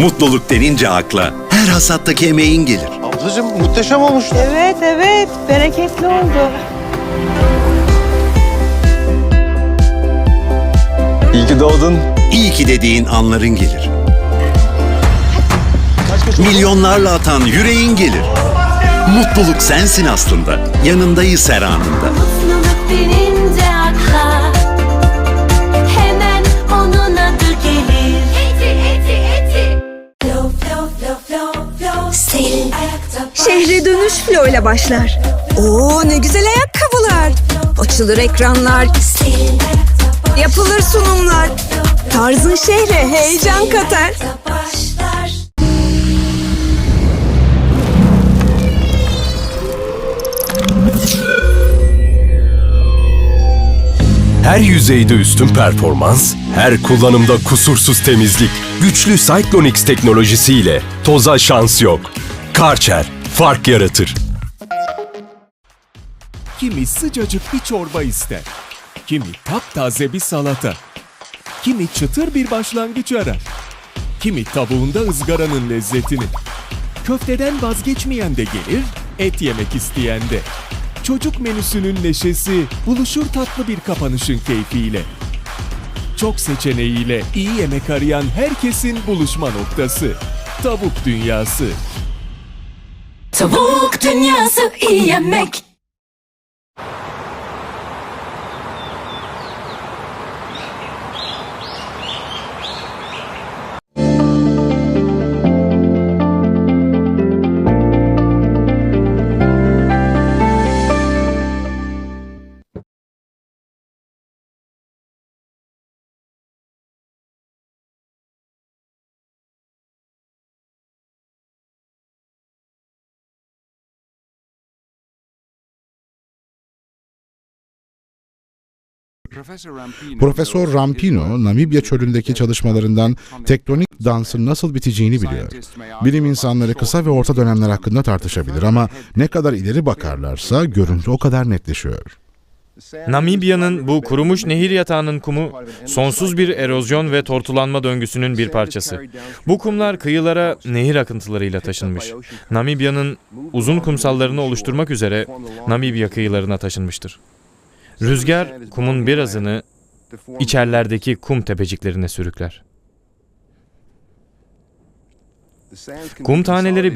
Mutluluk denince akla her hasattaki emeğin gelir. Ablacığım muhteşem olmuş. Evet evet bereketli oldu. İyi ki doğdun. İyi ki dediğin anların gelir. Milyonlarla atan yüreğin gelir. Mutluluk sensin aslında. Yanındayız her anında. Şehre dönüş Flo ile başlar. Oo ne güzel ayakkabılar. Açılır ekranlar, yapılır sunumlar. Tarzın şehre heyecan katar. Her yüzeyde üstün performans, her kullanımda kusursuz temizlik. Güçlü Cyclonix teknolojisiyle toza şans yok. Karcher fark yaratır. Kimi sıcacık bir çorba ister. Kimi taptaze bir salata. Kimi çıtır bir başlangıç arar. Kimi tavuğunda ızgaranın lezzetini. Köfteden vazgeçmeyen de gelir, et yemek isteyen de. Çocuk menüsünün neşesi buluşur tatlı bir kapanışın keyfiyle. Çok seçeneğiyle iyi yemek arayan herkesin buluşma noktası. Tavuk Dünyası. Tavuk dünyası iyi yemek Profesör Rampino, Namibya çölündeki çalışmalarından tektonik dansın nasıl biteceğini biliyor. Bilim insanları kısa ve orta dönemler hakkında tartışabilir ama ne kadar ileri bakarlarsa görüntü o kadar netleşiyor. Namibya'nın bu kurumuş nehir yatağının kumu sonsuz bir erozyon ve tortulanma döngüsünün bir parçası. Bu kumlar kıyılara nehir akıntılarıyla taşınmış. Namibya'nın uzun kumsallarını oluşturmak üzere Namibya kıyılarına taşınmıştır. Rüzgar kumun birazını içerlerdeki kum tepeciklerine sürükler. Kum taneleri